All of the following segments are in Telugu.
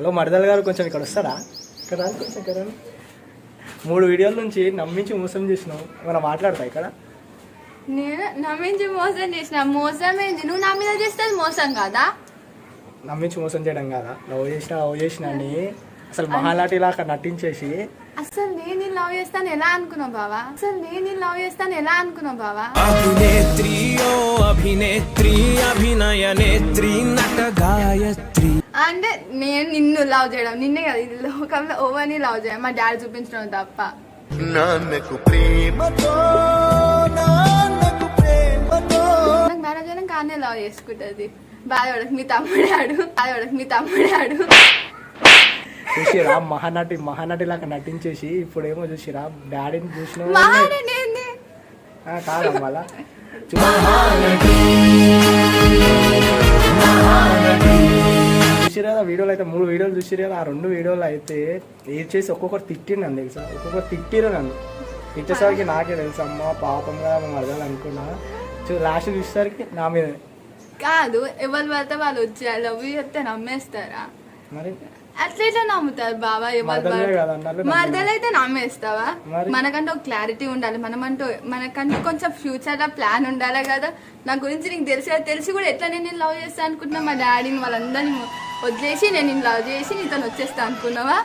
హలో మరదల్ గారు కొంచెం ఇక్కడ వస్తారా? ఇక్కడ రాదు కొంచెం ఇక్కడ. మూడు వీడియోల నుంచి నమ్మించి మోసం చేసినావు. ఏమైనా మాట్లాడతా ఇక్కడ? నేను నమ్మించి మోసం చేసిన మోసం ఏంది నువ్వు నా మీద చేస్తే మోసం కాదా? నమ్మించి మోసం చేయడం కాదా? లవ్ చేసిన లవ్ చేసిన అని అసలు మహాలాటిలా అక్కడ నటించేసి. అసలు నేను నిన్ను లవ్ చేస్తాను ఎలా అనుకున్నావు బావా? అసలు నేను నిన్ను లవ్ చేస్తాను ఎలా అనుకున్నావు బావా? అభినేత్రి ఓ అభినేత్రి అభినయ నేత్రి నట గాయత్రి. అంటే నేను నిన్ను లవ్ చేయడం నిన్నే కదా ఈ లోకంలో ఓవని లవ్ చేయడం? మా డాడీ చూపించడం తప్ప. నాన్నకు ప్రేమతో నాన్నకు ప్రేమతో. నాకు మ్యారేజ్ అయినా కానీ లవ్ చేసుకుంటది. బాధపడకు మీ తమ్ముడాడు బాధపడకు మీ తమ్ముడాడు చూసిరా మహానటి మహానటి లాగా నటించేసి ఇప్పుడేమో చూసిరా డాడీని చూసిన కాదు మళ్ళా చూసిరా వీడియోలు అయితే మూడు వీడియోలు చూసిరా ఆ రెండు వీడియోలు అయితే ఏది చేసి ఒక్కొక్కరు తిట్టిండు నన్ను తెలుసా? ఒక్కొక్కరు తిట్టిరు నన్ను. తిట్టేసరికి నాకే తెలుసు అమ్మ పాపంగా మరదాలు అనుకున్నా. చూ- లాస్ట్ చూసేసరికి నా మీద. కాదు ఎవరు పడితే వాళ్ళు వచ్చి లవ్ చెప్తే నమ్మేస్తారా? మరి? అట్లా ఎట్లా నమ్ముతారు బాబా? మరదలైతే నమ్మేస్తావా? మనకంటే ఒక క్లారిటీ ఉండాలి. మనమంటూ మనకంటూ కొంచెం ఫ్యూచర్లో ప్లాన్ ఉండాలి కదా. నా గురించి నీకు తెలిసి తెలిసి కూడా ఎట్లా నేను లవ్ చేస్తా అనుకుంటున్నా? మా డాడీని వాళ్ళందరినీ వదిలేసి నేను లవ్ చేసి నీతో వచ్చేస్తా అనుకున్నావా?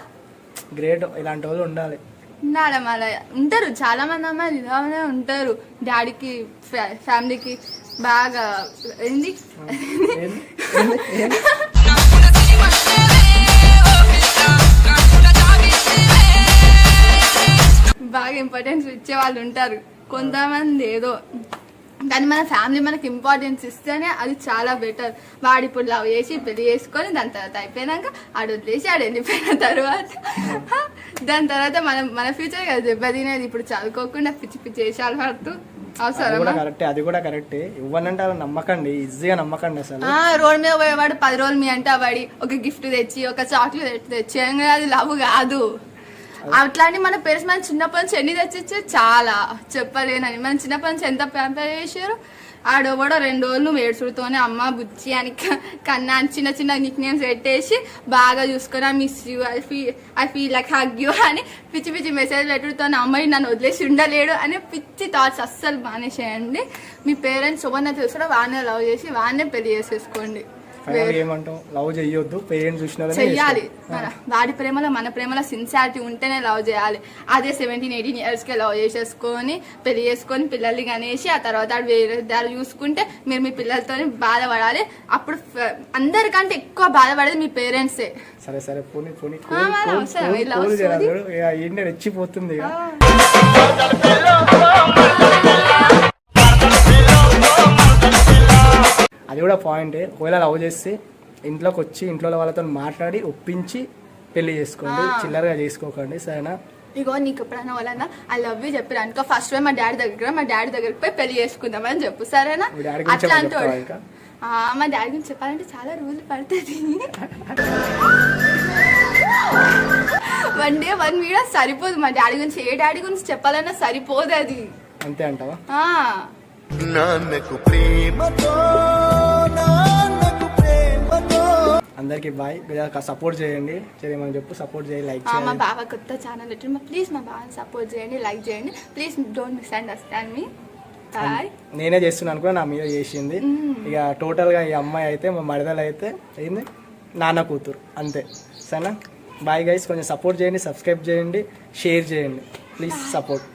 గ్రేట్ ఇలాంటి వాళ్ళు ఉండాలి. ఉండాలి మళ్ళీ. ఉంటారు. చాలా మంది అమ్మాయిలు ఇలానే ఉంటారు. డాడీకి ఫ్యా- ఫ్యామిలీకి బాగా ఏంది? బాగా ఇంపార్టెన్స్ ఇచ్చే వాళ్ళు ఉంటారు. కొంతమంది ఏదో కానీ మన ఫ్యామిలీ మనకి ఇంపార్టెన్స్ ఇస్తేనే అది చాలా బెటర్ వాడు ఇప్పుడు లవ్ చేసి పెళ్ళి చేసుకొని దాని తర్వాత అయిపోయినాక ఆడు వదిలేసి ఆడు వెళ్ళిపోయిన తర్వాత దాని తర్వాత మనం మన ఫ్యూచర్ కదా దెబ్బతినేది. ఇప్పుడు చదువుకోకుండా పిచ్చి పిచ్చి వేషాలు పడుతూ కరెక్టే అది కూడా కరెక్టే ఇవ్వనంటే అలా నమ్మకండి ఈజీగా నమ్మకండి అసలు. రోడ్ మీద పోయేవాడు పది రోజులు మీ అంట పడి ఒక గిఫ్ట్ తెచ్చి ఒక చాక్లెట్ తెచ్చి అది లవ్ కాదు. అట్లాంటి మన పేరెంట్స్ మన చిన్నప్పటి నుంచి ఎన్ని తెచ్చిచ్చే చాలా. చెప్పలేనని. మన చిన్నప్పటి నుంచి ఎంత ప్యాంపర్ చేశారు? ఆడోవాడో రెండు రోజులు నువ్వు అమ్మ బుచ్చి అని కన్నా అని చిన్న చిన్న నిక్ నేమ్స్ పెట్టేసి బాగా చూసుకొని I miss you I feel I feel like hug you అని పిచ్చి పిచ్చి మెసేజ్ పెట్టుడుతో అమ్మాయి నన్ను వదిలేసి ఉండలేడు అనే పిచ్చి థాట్స్ అస్సలు మానేసేయండి. మీ పేరెంట్స్ ఎవరినైతే తెలుసుడో వాడినే లవ్ చేసి వాడినే పెళ్ళి చేసేసుకోండి. ఫైనల్ ఏమంటాం? లవ్ చెయ్యొద్దు. పేరెంట్స్ చూసిన చెయ్యాలి. వాడి ప్రేమలో మన ప్రేమలో సిన్సియారిటీ ఉంటేనే లవ్ చేయాలి. అదే సెవెంటీన్ ఎయిటీన్ ఇయర్స్కి లవ్ చేసేసుకొని పెళ్ళి చేసుకొని పిల్లల్ని కనేసి ఆ తర్వాత వేరే దారి చూసుకుంటే మీరు మీ పిల్లలతో బాధపడాలి. అప్పుడు అందరికంటే ఎక్కువ బాధపడేది మీ పేరెంట్సే సరే సరే పోనీ పోనీ రెచ్చిపోతుంది అది కూడా పాయింటే ఒకవేళ లవ్ చేస్తే ఇంట్లోకి వచ్చి ఇంట్లో వాళ్ళతో మాట్లాడి ఒప్పించి పెళ్ళి చేసుకోండి చిల్లరగా చేసుకోకండి సరేనా? ఇగో నీకు ఎప్పుడైనా వాళ్ళన్నా ఐ లవ్ యూ చెప్పారు అనుకో ఫస్ట్ పోయి మా డాడీ దగ్గర మా డాడీ దగ్గరికి పోయి పెళ్ళి చేసుకుందామని చెప్పు సరేనా? మీ డాడీ గురించి అట్లా అంటాడు మా డాడీ గురించి చెప్పాలంటే చాలా రోజులు పడుతుంది. వన్ డే వన్ వీడియో సరిపోదు. మా డాడీ గురించి ఏ డాడీ గురించి చెప్పాలన్నా సరిపోదు అది అంతే అంటావా? నాన్నకు ప్రేమతో అందరికి బాయ్. సపోర్ట్ చేయండి. సరే మనం చెప్పు. సపోర్ట్ చేయండి లైక్ ఆ, మా చేయండి బావ కొత్త ఛానల్ పెట్టిన ప్లీజ్ మా బావని సపోర్ట్ చేయండి లైక్ చేయండి. ప్లీజ్ డోంట్ మిస్ అండర్స్టాండ్ మీ నేనే చేస్తున్నాను కూడా నా మీద చేసింది. ఇక టోటల్గా ఈ అమ్మాయి అయితే మా మరదలు అయితే ఏంది? నాన్న కూతురు. అంతే. సరేనా? బాయ్ గైస్ కొంచెం సపోర్ట్ చేయండి సబ్స్క్రైబ్ చేయండి షేర్ చేయండి. Please support